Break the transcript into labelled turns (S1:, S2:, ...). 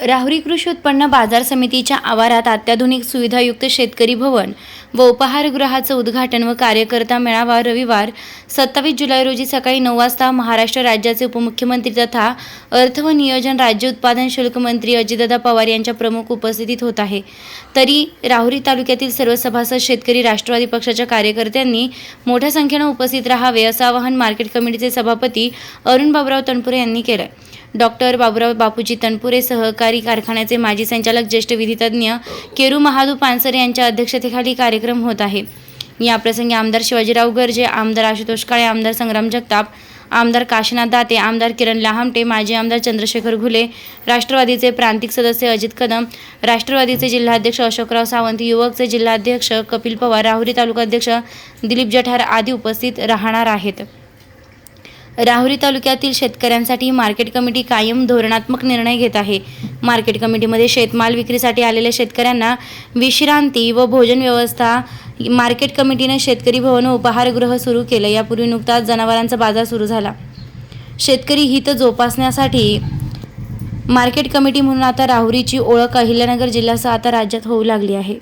S1: राहुरी कृषी उत्पन्न बाजार समितीच्या आवारात अत्याधुनिक सुविधायुक्त शेतकरी भवन व उपहारगृहाचं उद्घाटन व कार्यकर्ता मेळावा रविवार सत्तावीस जुलै रोजी सकाळी नऊ वाजता महाराष्ट्र राज्याचे उपमुख्यमंत्री तथा अर्थ व नियोजन राज्य उत्पादन शुल्क मंत्री अजितदादा पवार यांच्या प्रमुख उपस्थितीत होत आहे. तरी राहुरी तालुक्यातील सर्व सभासद शेतकरी राष्ट्रवादी पक्षाच्या कार्यकर्त्यांनी मोठ्या संख्येनं उपस्थित राहावे असं आवाहन मार्केट कमिटीचे सभापती अरुण बाबराव तनपुरे यांनी केलं. डॉक्टर बाबुराव बापूजी तनपुरे सहकारी कारखान्याचे माजी संचालक ज्येष्ठ विधितज्ञ केरू महादू पानसर यांच्या अध्यक्षतेखाली कार्यक्रम होत आहे. याप्रसंगी आमदार शिवाजीराव गर्जे आमदार आशुतोष काळे आमदार संग्राम जगताप आमदार काशीनाथ दाते आमदार किरण लहामटे माजी आमदार चंद्रशेखर घुले राष्ट्रवादीचे प्रांतिक सदस्य अजित कदम राष्ट्रवादीचे जिल्हाध्यक्ष अशोकराव सावंत युवकचे जिल्हाध्यक्ष कपिल पवार राहुरी तालुकाध्यक्ष दिलीप जठार आदी उपस्थित राहणार आहेत. राहुरी तालुक्यातील शेतकऱ्यांसाठी मार्केट कमिटी कायम धोरणात्मक निर्णय घेत आहे. मार्केट कमिटीमध्ये शेतमाल विक्रीसाठी आलेल्या शेतकऱ्यांना विश्रांती व भोजन व्यवस्था मार्केट कमिटीने शेतकरी भवन उपहारगृह सुरू केलं. यापूर्वी नुकताच जनावरांचा बाजार सुरू झाला. शेतकरी हित जोपासण्यासाठी मार्केट कमिटी म्हणून आता राहुरीची ओळख अहिल्यानगर जिल्ह्यासह आता राज्यात होऊ लागली आहे.